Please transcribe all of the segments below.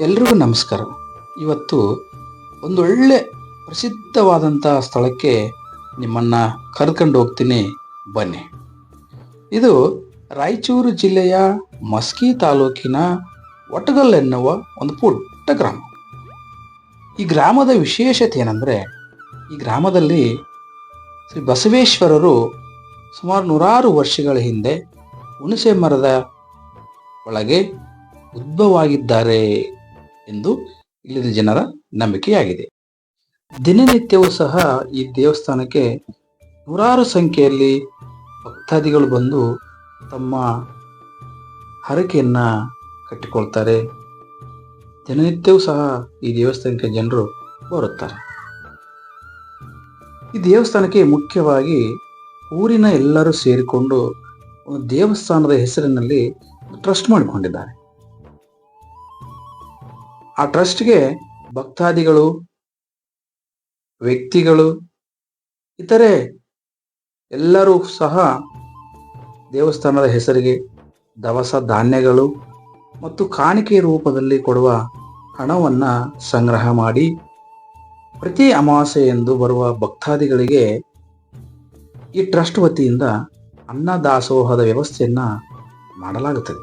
ಎಲ್ರಿಗೂ ನಮಸ್ಕಾರ. ಇವತ್ತು ಒಂದೊಳ್ಳೆ ಪ್ರಸಿದ್ಧವಾದಂಥ ಸ್ಥಳಕ್ಕೆ ನಿಮ್ಮನ್ನು ಕರ್ಕೊಂಡು ಹೋಗ್ತೀನಿ, ಬನ್ನಿ. ಇದು ರಾಯಚೂರು ಜಿಲ್ಲೆಯ ಮಸ್ಕಿ ತಾಲೂಕಿನ ಒಟಗಲ್ ಎನ್ನುವ ಒಂದು ಪುಟ್ಟ ಗ್ರಾಮ. ಈ ಗ್ರಾಮದ ವಿಶೇಷತೆ ಏನಂದರೆ, ಈ ಗ್ರಾಮದಲ್ಲಿ ಶ್ರೀ ಬಸವೇಶ್ವರರು ಸುಮಾರು ನೂರಾರು ವರ್ಷಗಳ ಹಿಂದೆ ಹುಣಸೆ ಮರದ ಒಳಗೆ ಉದ್ಭವವಾಗಿದ್ದಾರೆ. ಎಂದು ಇಲ್ಲಿನ ಜನರ ನಂಬಿಕೆಯಾಗಿದೆ. ದಿನನಿತ್ಯವೂ ಸಹ ಈ ದೇವಸ್ಥಾನಕ್ಕೆ ನೂರಾರು ಸಂಖ್ಯೆಯಲ್ಲಿ ಭಕ್ತಾದಿಗಳು ಬಂದು ತಮ್ಮ ಹರಕೆಯನ್ನು ಕಟ್ಟಿಕೊಳ್ತಾರೆ. ದಿನನಿತ್ಯವೂ ಸಹ ಈ ದೇವಸ್ಥಾನಕ್ಕೆ ಜನರು ಬರುತ್ತಾರೆ. ಈ ದೇವಸ್ಥಾನಕ್ಕೆ ಮುಖ್ಯವಾಗಿ ಊರಿನ ಎಲ್ಲರೂ ಸೇರಿಕೊಂಡು ಒಂದು ದೇವಸ್ಥಾನದ ಹೆಸರಿನಲ್ಲಿ ಟ್ರಸ್ಟ್ ಮಾಡಿಕೊಂಡಿದ್ದಾರೆ. ಆ ಟ್ರಸ್ಟ್ಗೆ ಭಕ್ತಾದಿಗಳು, ವ್ಯಕ್ತಿಗಳು, ಇತರೆ ಎಲ್ಲರೂ ಸಹ ದೇವಸ್ಥಾನದ ಹೆಸರಿಗೆ ದವಸ ಧಾನ್ಯಗಳು ಮತ್ತು ಕಾಣಿಕೆ ರೂಪದಲ್ಲಿ ಕೊಡುವ ಹಣವನ್ನ ಸಂಗ್ರಹ ಮಾಡಿ ಪ್ರತಿ ಅಮಾವಾಸ್ಯೆಯಂದು ಬರುವ ಭಕ್ತಾದಿಗಳಿಗೆ ಈ ಟ್ರಸ್ಟ್ ವತಿಯಿಂದ ಅನ್ನದಾಸೋಹದ ವ್ಯವಸ್ಥೆಯನ್ನು ಮಾಡಲಾಗುತ್ತದೆ.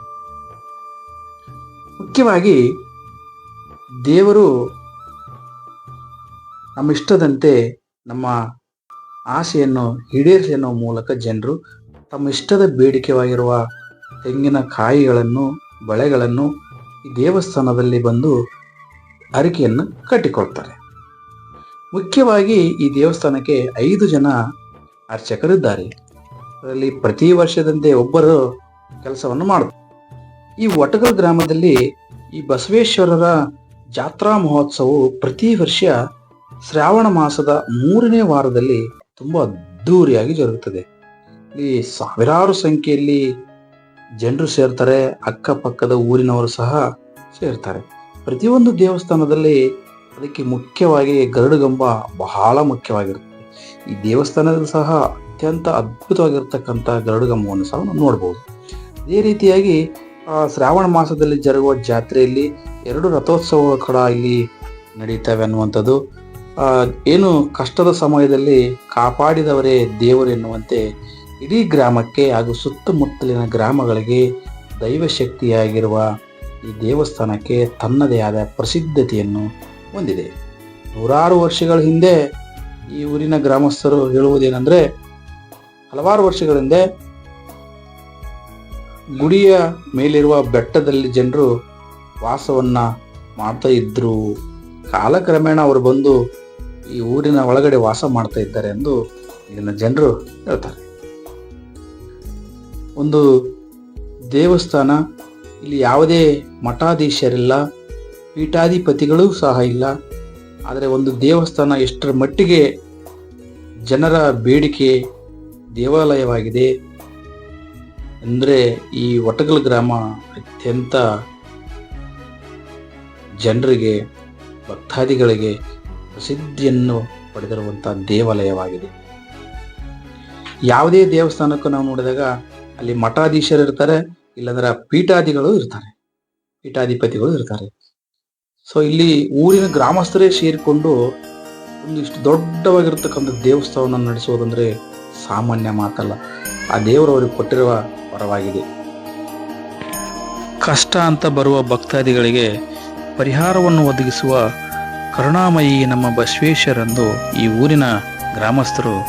ಮುಖ್ಯವಾಗಿ ದೇವರು ನಮ್ಮ ಇಷ್ಟದಂತೆ ನಮ್ಮ ಆಸೆಯನ್ನು ಈಡೇರಿಸಿ ಅನ್ನೋ ಮೂಲಕ ಜನರು ತಮ್ಮ ಇಷ್ಟದ ಬೇಡಿಕೆವಾಗಿರುವ ತೆಂಗಿನ ಕಾಯಿಗಳನ್ನು, ಬಳೆಗಳನ್ನು ಈ ದೇವಸ್ಥಾನದಲ್ಲಿ ಬಂದು ಅರಿಕೆಯನ್ನು ಕಟ್ಟಿಕೊಳ್ತಾರೆ. ಮುಖ್ಯವಾಗಿ ಈ ದೇವಸ್ಥಾನಕ್ಕೆ ಐದು ಜನ ಅರ್ಚಕರಿದ್ದಾರೆ. ಅದರಲ್ಲಿ ಪ್ರತಿ ವರ್ಷದಂತೆ ಒಬ್ಬರು ಕೆಲಸವನ್ನು ಮಾಡುತ್ತಾರೆ. ಈ ವಟಗಲ್ ಗ್ರಾಮದಲ್ಲಿ ಈ ಬಸವೇಶ್ವರರ ಜಾತ್ರಾ ಮಹೋತ್ಸವವು ಪ್ರತಿ ವರ್ಷ ಶ್ರಾವಣ ಮಾಸದ ಮೂರನೇ ವಾರದಲ್ಲಿ ತುಂಬ ಅದ್ದೂರಿಯಾಗಿ ಜರುಗುತ್ತದೆ. ಇಲ್ಲಿ ಸಾವಿರಾರು ಸಂಖ್ಯೆಯಲ್ಲಿ ಜನರು ಸೇರ್ತಾರೆ, ಅಕ್ಕಪಕ್ಕದ ಊರಿನವರು ಸಹ ಸೇರ್ತಾರೆ. ಪ್ರತಿಯೊಂದು ದೇವಸ್ಥಾನದಲ್ಲಿ ಅದಕ್ಕೆ ಮುಖ್ಯವಾಗಿ ಗರುಡಗಂಬ ಬಹಳ ಮುಖ್ಯವಾಗಿರುತ್ತೆ ಈ ದೇವಸ್ಥಾನದಲ್ಲಿ ಸಹ ಅತ್ಯಂತ ಅದ್ಭುತವಾಗಿರ್ತಕ್ಕಂಥ ಗರುಡಗಂಬವನ್ನು ಸಹ ನಾವು ನೋಡ್ಬೋದು. ಅದೇ ರೀತಿಯಾಗಿ ಶ್ರಾವಣ ಮಾಸದಲ್ಲಿ ಜರುಗುವ ಜಾತ್ರೆಯಲ್ಲಿ ಎರಡು ರಥೋತ್ಸವಗಳು ಕೂಡ ಇಲ್ಲಿ ನಡೀತವೆ ಅನ್ನುವಂಥದ್ದು. ಏನು ಕಷ್ಟದ ಸಮಯದಲ್ಲಿ ಕಾಪಾಡಿದವರೇ ದೇವರು ಎನ್ನುವಂತೆ ಇಡೀ ಗ್ರಾಮಕ್ಕೆ ಹಾಗೂ ಸುತ್ತಮುತ್ತಲಿನ ಗ್ರಾಮಗಳಿಗೆ ದೈವಶಕ್ತಿಯಾಗಿರುವ ಈ ದೇವಸ್ಥಾನಕ್ಕೆ ತನ್ನದೇ ಆದ ಪ್ರಸಿದ್ಧತೆಯನ್ನು ಹೊಂದಿದೆ. ನೂರಾರು ವರ್ಷಗಳ ಹಿಂದೆ ಈ ಊರಿನ ಗ್ರಾಮಸ್ಥರು ಹೇಳುವುದೇನೆಂದರೆ, ಹಲವಾರು ವರ್ಷಗಳ ಹಿಂದೆ ಗುಡಿಯ ಮೇಲಿರುವ ಬೆಟ್ಟದಲ್ಲಿ ಜನರು ವಾಸವನ್ನ ಮಾಡ್ತಾ ಇದ್ರು. ಕಾಲಕ್ರಮೇಣ ಅವರು ಬಂದು ಈ ಊರಿನ ಒಳಗಡೆ ವಾಸ ಮಾಡ್ತಾ ಇದ್ದಾರೆ ಎಂದು ಇಲ್ಲಿನ ಜನರು ಹೇಳ್ತಾರೆ. ಒಂದು ದೇವಸ್ಥಾನ, ಇಲ್ಲಿ ಯಾವುದೇ ಮಠಾಧೀಶರಿಲ್ಲ, ಪೀಠಾಧಿಪತಿಗಳೂ ಸಹ ಇಲ್ಲ. ಆದರೆ ಒಂದು ದೇವಸ್ಥಾನ ಎಷ್ಟರ ಮಟ್ಟಿಗೆ ಜನರ ಬೇಡಿಕೆ ದೇವಾಲಯವಾಗಿದೆ ಅಂದರೆ ಈ ಒಟಗಲ್ ಗ್ರಾಮ ಅತ್ಯಂತ ಜನರಿಗೆ, ಭಕ್ತಾದಿಗಳಿಗೆ ಪ್ರಸಿದ್ಧಿಯನ್ನು ಪಡೆದಿರುವಂಥ ದೇವಾಲಯವಾಗಿದೆ. ಯಾವುದೇ ದೇವಸ್ಥಾನಕ್ಕೂ ನಾವು ನೋಡಿದಾಗ ಅಲ್ಲಿ ಮಠಾಧೀಶರು ಇರ್ತಾರೆ, ಇಲ್ಲಂದ್ರೆ ಪೀಠಾದಿಗಳು ಇರ್ತಾರೆ, ಪೀಠಾಧಿಪತಿಗಳು ಇರ್ತಾರೆ. ಸೊ ಇಲ್ಲಿ ಊರಿನ ಗ್ರಾಮಸ್ಥರೇ ಸೇರಿಕೊಂಡು ಒಂದಿಷ್ಟು ದೊಡ್ಡವಾಗಿರ್ತಕ್ಕಂಥ ದೇವಸ್ಥಾನವನ್ನು ನಡೆಸೋದಂದ್ರೆ ಸಾಮಾನ್ಯ ಮಾತಲ್ಲ. ಆ ದೇವರು ಅವರಿಗೆ ಕೊಟ್ಟಿರುವ ವರವಾಗಿದೆ. ಕಷ್ಟ ಅಂತ ಬರುವ ಭಕ್ತಾದಿಗಳಿಗೆ ಪರಿಹಾರವನ್ನು ಒದಗಿಸುವ ಕರುಣಾಮಯಿ ನಮ್ಮ ಬಸವೇಶ್ವರೆಂದು ಈ ಊರಿನ ಗ್ರಾಮಸ್ಥರು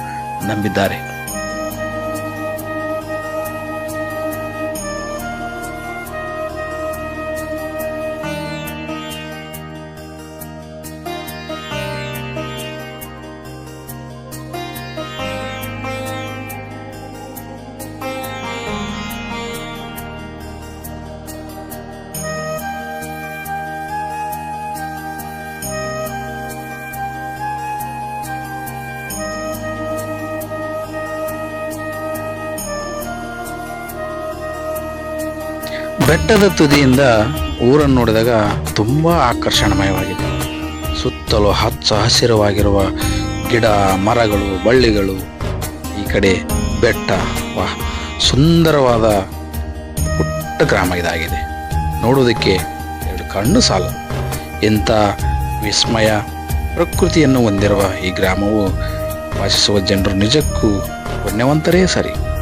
ನಂಬಿದ್ದಾರೆ. ಬೆಟ್ಟದ ತುದಿಯಿಂದ ಊರನ್ನು ನೋಡಿದಾಗ ತುಂಬ ಆಕರ್ಷಣಮಯವಾಗಿದೆ ಸುತ್ತಲೂ ಹಚ್ಚ ಹಸಿರವಾಗಿರುವ ಗಿಡ, ಮರಗಳು, ಬಳ್ಳಿಗಳು, ಈ ಕಡೆ ಬೆಟ್ಟ ವಾಹ್ ಸುಂದರವಾದ ಪುಟ್ಟ ಗ್ರಾಮ ಇದಾಗಿದೆ. ನೋಡೋದಕ್ಕೆ ಎರಡು ಕಣ್ಣು ಸಾಲ. ಎಂಥ ವಿಸ್ಮಯ. ಪ್ರಕೃತಿಯನ್ನು ಹೊಂದಿರುವ ಈ ಗ್ರಾಮವು ವಾಸಿಸುವ ಜನರು ನಿಜಕ್ಕೂ ಪುಣ್ಯವಂತರೇ ಸರಿ.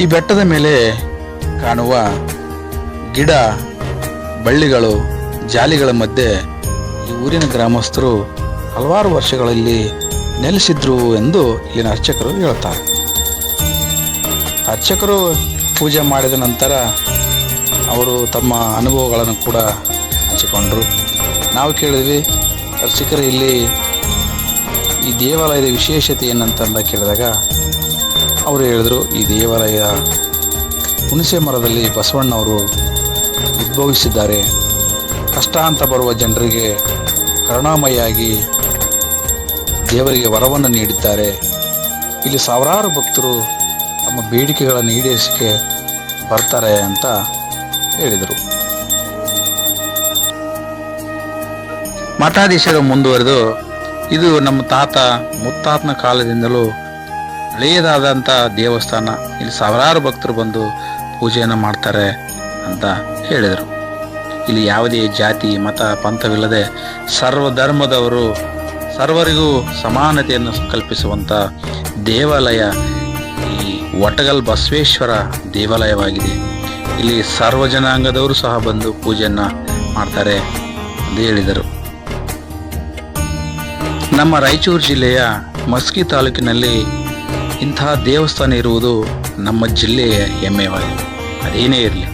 ಈ ಬೆಟ್ಟದ ಮೇಲೆ ಕಾಣುವ ಗಿಡ, ಬಳ್ಳಿಗಳು, ಜಾಲಿಗಳ ಮಧ್ಯೆ ಈ ಊರಿನ ಗ್ರಾಮಸ್ಥರು ಹಲವಾರು ವರ್ಷಗಳಲ್ಲಿ ನೆಲೆಸಿದ್ರು ಎಂದು ಇಲ್ಲಿನ ಅರ್ಚಕರು ಹೇಳ್ತಾರೆ. ಅರ್ಚಕರು ಪೂಜೆ ಮಾಡಿದ ನಂತರ ಅವರು ತಮ್ಮ ಅನುಭವಗಳನ್ನು ಕೂಡ ಹಂಚಿಕೊಂಡರು. ನಾವು ಕೇಳಿದ್ವಿ, ಅರ್ಚಕರು ಇಲ್ಲಿ ಈ ದೇವಾಲಯದ ವಿಶೇಷತೆ ಏನಂತಂದ ಕೇಳಿದಾಗ ಅವರು ಹೇಳಿದರು, ಈ ದೇವಾಲಯ ಹುಣಸೆ ಮರದಲ್ಲಿ ಬಸವಣ್ಣವರು ಉದ್ಭವಿಸಿದ್ದಾರೆ. ಕಷ್ಟ ಅಂತ ಬರುವ ಜನರಿಗೆ ಕರುಣಾಮಯಾಗಿ ದೇವರಿಗೆ ವರವನ್ನು ನೀಡಿದ್ದಾರೆ. ಇಲ್ಲಿ ಸಾವಿರಾರು ಭಕ್ತರು ತಮ್ಮ ಬೇಡಿಕೆಗಳನ್ನು ಈಡೇರಿಸಕ್ಕೆ ಬರ್ತಾರೆ ಅಂತ ಹೇಳಿದರು. ಮಠಾಧೀಶರು ಮುಂದುವರೆದು, ಇದು ನಮ್ಮ ತಾತ ಮುತ್ತಾತನ ಕಾಲದಿಂದಲೂ ಹಳೆಯದಾದಂಥ ದೇವಸ್ಥಾನ. ಇಲ್ಲಿ ಸಾವಿರಾರು ಭಕ್ತರು ಬಂದು ಪೂಜೆಯನ್ನು ಮಾಡ್ತಾರೆ ಅಂತ ಹೇಳಿದರು. ಇಲ್ಲಿ ಯಾವುದೇ ಜಾತಿ, ಮತ, ಪಂಥವಿಲ್ಲದೆ ಸರ್ವ ಧರ್ಮದವರು ಸರ್ವರಿಗೂ ಸಮಾನತೆಯನ್ನು ಕಲ್ಪಿಸುವಂಥ ದೇವಾಲಯ ಈ ಒಟಗಲ್ ಬಸವೇಶ್ವರ ದೇವಾಲಯವಾಗಿದೆ. ಇಲ್ಲಿ ಸರ್ವ ಜನಾಂಗದವರು ಸಹ ಬಂದು ಪೂಜೆಯನ್ನು ಮಾಡ್ತಾರೆ ಎಂದು ಹೇಳಿದರು. ನಮ್ಮ ರಾಯಚೂರು ಜಿಲ್ಲೆಯ ಮಸ್ಕಿ ತಾಲೂಕಿನಲ್ಲಿ ಇಂತಹ ದೇವಸ್ಥಾನ ಇರುವುದು ನಮ್ಮ ಜಿಲ್ಲೆಯ ಹೆಮ್ಮೆವಾಗಿದೆ. ಅದೇನೇ ಇರಲಿ.